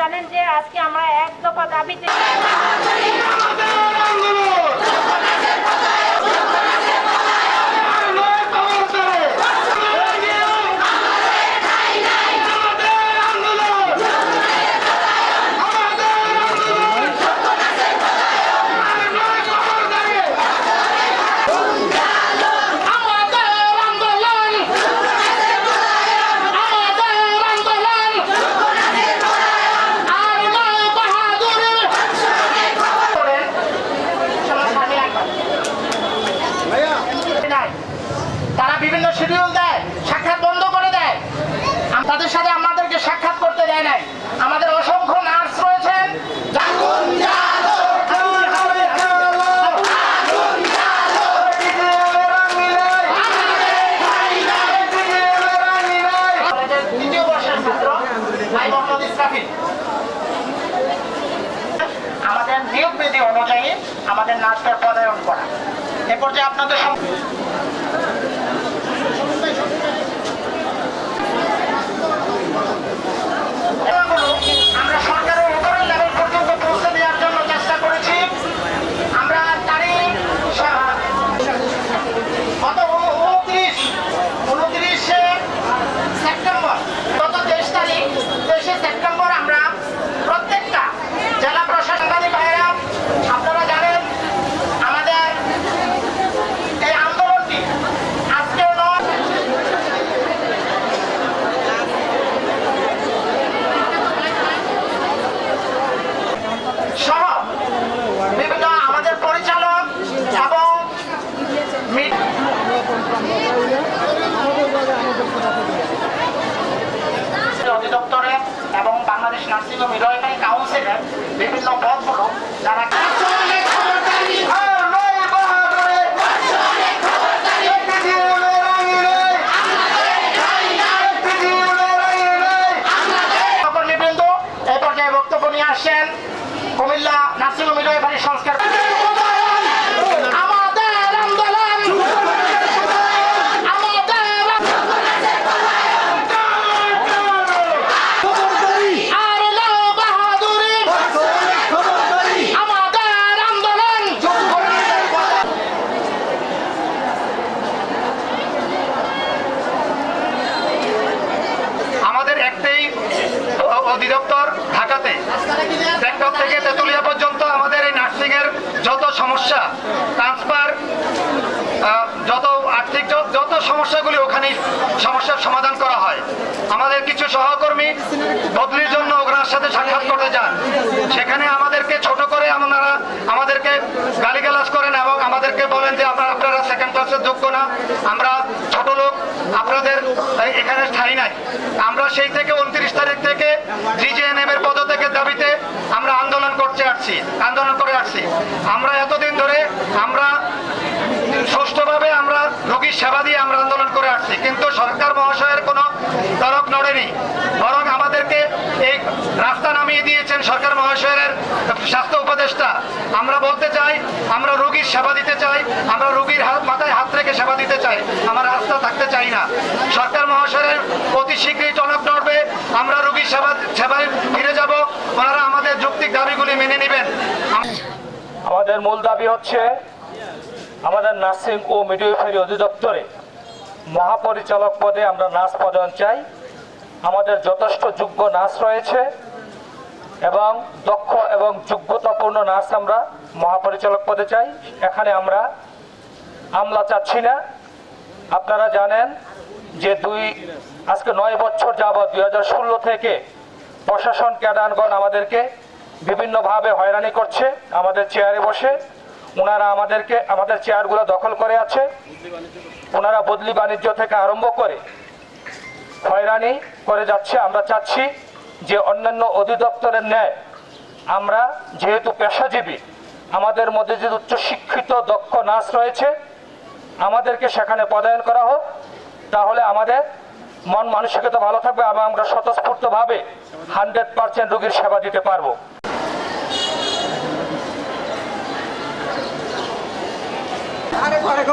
জানেন যে আজকে আমরা এক দফা দাবিতে আমাদের আন্দোলন আমাদের আন্দোলন আর নয় বাহাদুর তারা বিভিন্ন শিডিউল দেয় সাক্ষাৎ বন্ধ করে দেয়। তাদের সাথে আমাদেরকে সাক্ষাৎ করতে দেয় নাই। আমাদের অসংখ্য নার্স রয়েছেন। আমাদের নিয়োগ বিধি অনুযায়ী আমাদের নাচটার পদায়ন করা। এ পর্যায়ে আপনাদের সম- এগুলো আমরা সরকারের উপরের লেভেল পর্যন্ত পৌঁছে দেওয়ার জন্য চেষ্টা করেছি আমরা তারই সা- গত উনত্রিশ উনত্রিশে সেপ্টেম্বর গত তেইশ তারিখ তেইশে সেপ্টেম্বর আমরা প্রত্যেকটা জেলা প্রশাসনকারী ভাইয়েরা আপনারা জানেন আমাদের এই আন্দোলনটি আজকেও নয় সহ বিভিন্ন আমাদের পরিচালক এবং মি- অধিদপ্তরে এবং বাংলাদেশ কাউন্সিলর বিভিন্ন পদগুলো যারা কর্মীবৃন্দ এই পর্যায়ে বক্তব্য নিয়ে আসছেন কুমিল্লা নার্সিং ও মিডওয়াইফারি সংস্কার আমাদের আন্দোলন আমাদের আর না বাহাদুরি আমাদের আন্দোলন আমাদের অ- অধিদপ্তর ঢাকাতে টেকটক থেকে তেতুলিয়া পর্যন্ত আমাদের এই নার্সিংয়ের যত সমস্যা ট্রান্সফার যত আর্থিক যত সমস্যাগুলি ওখানেই সমস্যার সমাধান করা হয়। আমাদের কিছু সহকর্মী বদলির জন্য ওনার সাথে সাক্ষাৎ করতে যান। সেখানে আমাদেরকে ছোট করে আপনারা আমাদেরকে গালিগালাজ করেন এবং আমাদেরকে বলেন যে আপনারা আপনারা সেকেন্ড ক্লাসের যোগ্য না আমরা ছোট লোক আপনাদের এই- এখানে স্থায়ী নাই। আমরা সেই থেকে উনত্রিশ তারিখ থেকে জিজেএনএম এর পদত্যাগের দাবিতে আমরা আন্দোলন করতে আসছি, আন্দোলন করে আসছি। আমরা এতদিন ধরে আমরা সুষ্ঠুভাবে আমরা রোগীর সেবা দিয়ে আমরা আন্দোলন করে আসছি, কিন্তু সরকার মহাশয়ের কোনো তরক নড়েনি। বরং আমাদেরকে এই রাস্তা নামিয়ে দিয়েছেন সরকার মহাশয়ের স্বাস্থ্য উপদেষ্টা। আমরা বলতে চাই, আমরা রোগীর সেবা দিতে চাই, আমরা রোগীর হাত মাথায় হাত রেখে সেবা দিতে চাই। আমার রাস্তা থাকতে চাই না। সরকার মহাশয়ের অতি শীঘ্রই টনক নড়বে। আমরা রোগীর সেবা সেবায় ফিরে যাব। ওনারা আমাদের যৌক্তিক দাবিগুলি মেনে নেবেন। আমাদের মূল দাবি হচ্ছে, আমাদের নার্সিং ও মিডওয়াইফারি অধিদপ্তরে মহাপরিচালক পদে আমরা নার্স পদায়ন চাই। আমাদের যথেষ্ট যোগ্য নার্স রয়েছে এবং দক্ষ এবং যোগ্যতাপূর্ণ নার্স আমরা মহাপরিচালক পদে চাই। এখানে আমরা আমলা চাচ্ছি না। আপনারা জানেন যে দুই, আজকে নয় বছর যাবৎ দুই হাজার ষোলো থেকে প্রশাসন ক্যাডারগণ আমাদেরকে বিভিন্নভাবে হয়রানি করছে, আমাদের চেয়ারে বসে। ওনারা আমাদেরকে, আমাদের চেয়ারগুলো দখল করে আছে। ওনারা বদলি বাণিজ্য থেকে আরম্ভ করে হয়রানি করে যাচ্ছে, আমরা চাচ্ছি যে অন্যান্য অধিদপ্তরের ন্যায় আমরা যেহেতু পেশাজীবী, আমাদের মধ্যে যে উচ্চশিক্ষিত, দক্ষ নার্স রয়েছে, আমাদেরকে সেখানে পদায়ন করা হোক, তাহলে আমাদের মন মানসিকতা ভালো থাকবে এবং আমরা স্বতঃস্ফূর্তভাবে হান্ড্রেড পার্সেন্ট রোগীর সেবা দিতে পারব। আরে ঘরে